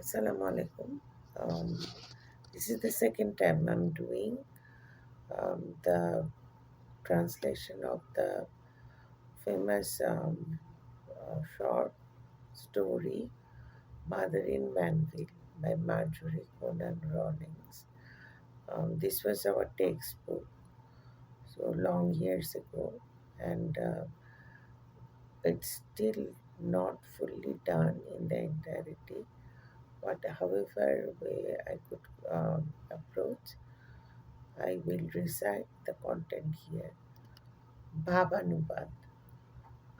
Assalamu alaikum. Um, this is the second time I'm doing um, the translation of the famous um, uh, short story Mother in Manville by Marjorie Conan Rawlings. Um, this was our textbook so long years ago, and uh, it's still not fully done in the entirety but however way I could um, approach, I will recite the content here. ভাবানুবাদ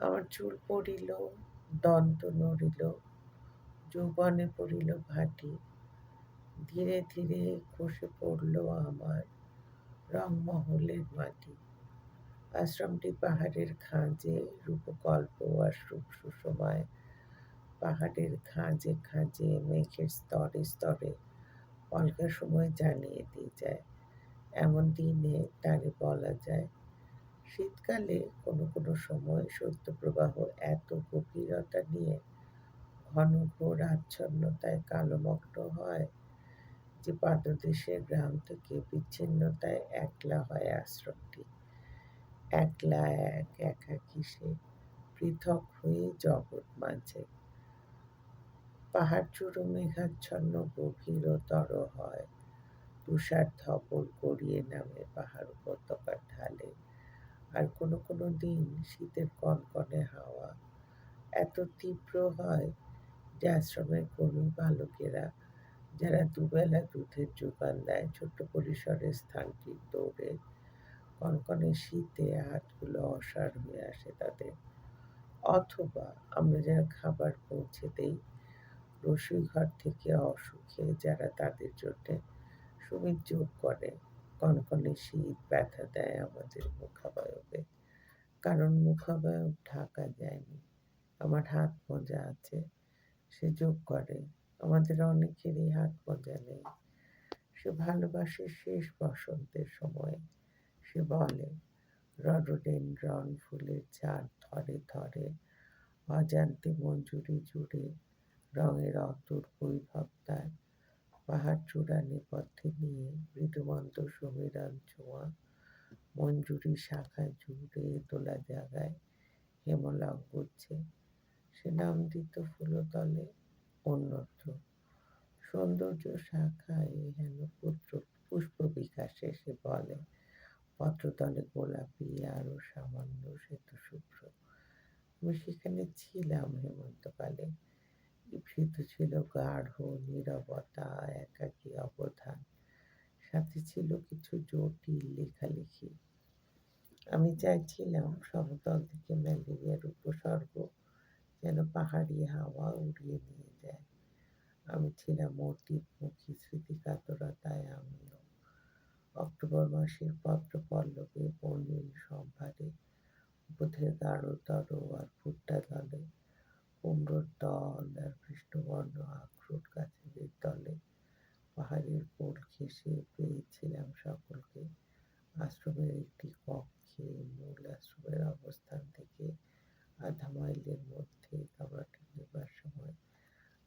আমার চুল পড়িল দন্ত নড়িল যৌবনে পড়িল ভাটি ধীরে ধীরে খসে পড়ল আমার রংমহলের মাটি আশ্রমটি পাহাড়ের খাঁজে রূপকল্প আর রূপ সুষমায় পাহাড়ের খাঁজে খাঁজে, মেঘের স্তরে স্তরে অল্পের সময় জানিয়ে দিয়ে যায়। এমন দিনে তারে বলা যায়, শীতকালে কোনো কোনো সময় শৈত্যপ্রবাহ এত গভীরতা নিয়ে ঘন ঘোর আচ্ছন্নতায় কালোমগ্ন হয় যে পাদদেশের গ্রাম থেকে বিচ্ছিন্নতায় একলা হয় আশ্রমটি। একলা এক একাকী সে পৃথক হয়ে জগৎ মাঝে পাহাড় চূড়ো মেঘাচ্ছন্ন গভীরতর হয়। তুষার ধবল গড়িয়ে নামে পাহাড় উপত্যকার ঢালে। আর কোনো কোনো দিন শীতের কনকনে হাওয়া এত তীব্র হয় যে আশ্রমের কর্মী বালকেরা, যারা দুবেলা দুধের যোগান দেয়, ছোট্ট পরিসরের স্থানটির দৌড়ে কনকনে শীতে হাতগুলো অসার হয়ে আসে তাদের। অথবা আমরা যারা খাবার পৌঁছে দেই রসুই থেকে অসুখে যারা তাদের জন্য সুমিত যোগ করে, কনকনে শীত ব্যথা দেয় আমাদের মুখাবয়বে। কারণ মুখাবয়ব ঢাকা যায়নি আমার হাত মজা আছে, সে যোগ করে। আমাদের অনেকেরই হাত মজা নেই। সে ভালোবাসে শেষ বসন্তের সময়, সে বলে, রডোডেন্ড্রন ফুলের চার ধরে ধরে, অজান্তে মঞ্জুরি জুড়ে রঙের অতুর বৈভব তার পাহাড় চূড়া নেপথ্যে নিয়ে মৃদুমন্ত সমীরণ ছোঁয়া, মঞ্জুরি শাখা জুড়ে তোলা জায়গায় হেমলক গুচ্ছে সে নাম দিত ফুলতলে অন্যত্র। সৌন্দর্য শাখায় হেন পুত্র পুষ্প বিকাশে সে বলে। পত্রতলে গোলাপি আরও সামান্য শ্বেত শুভ্র আমি সেখানে ছিলাম হেমন্তকালে। বিভৃত ছিল, গাঢ়, নীরবতা, একাকী অবধান। সাথে ছিল কিছু জটিল লেখালেখি। আমি চাইছিলাম সমতল থেকে ম্যালেরিয়ার উপসর্গ যেন পাহাড়ি হাওয়া উড়িয়ে নিয়ে যায়। আমি ছিলাম অতীতমুখী স্মৃতিকাতরতায় আমিও অক্টোবর মাসের পত্র পল্লবে বর্ণিল সম্ভারে বোধের গাঢ়তর আর ভুট্টা দলে কুমড়োর দল আর কৃষ্ণবর্ণ আখরোট গাছেদের দলে পাহাড়ের কোল ঘেঁষে পেয়েছিলাম সকলকে। আশ্রমের একটি কক্ষে মূল আশ্রমের অবস্থান থেকে আধা মাইলের মধ্যে কামরাটি নেবার সময়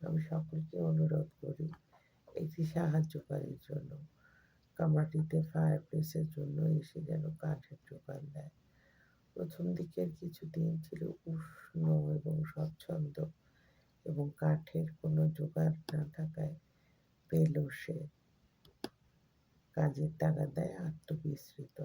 আমি সকলকে অনুরোধ করি একটি সাহায্যকারীর জন্য। কামরাটিতে ফায়ার প্লেসের জন্য এসে যেন কাঠের যোগান দেয়। প্রথম দিকের কিছু দিন ছিল উষ্ণ এবং স্বচ্ছন্দ। এবং কাঠের কোনো জোগাড় না থাকায় পেল সে। কাজের টাকা দেয় আত্মবিস্মৃত।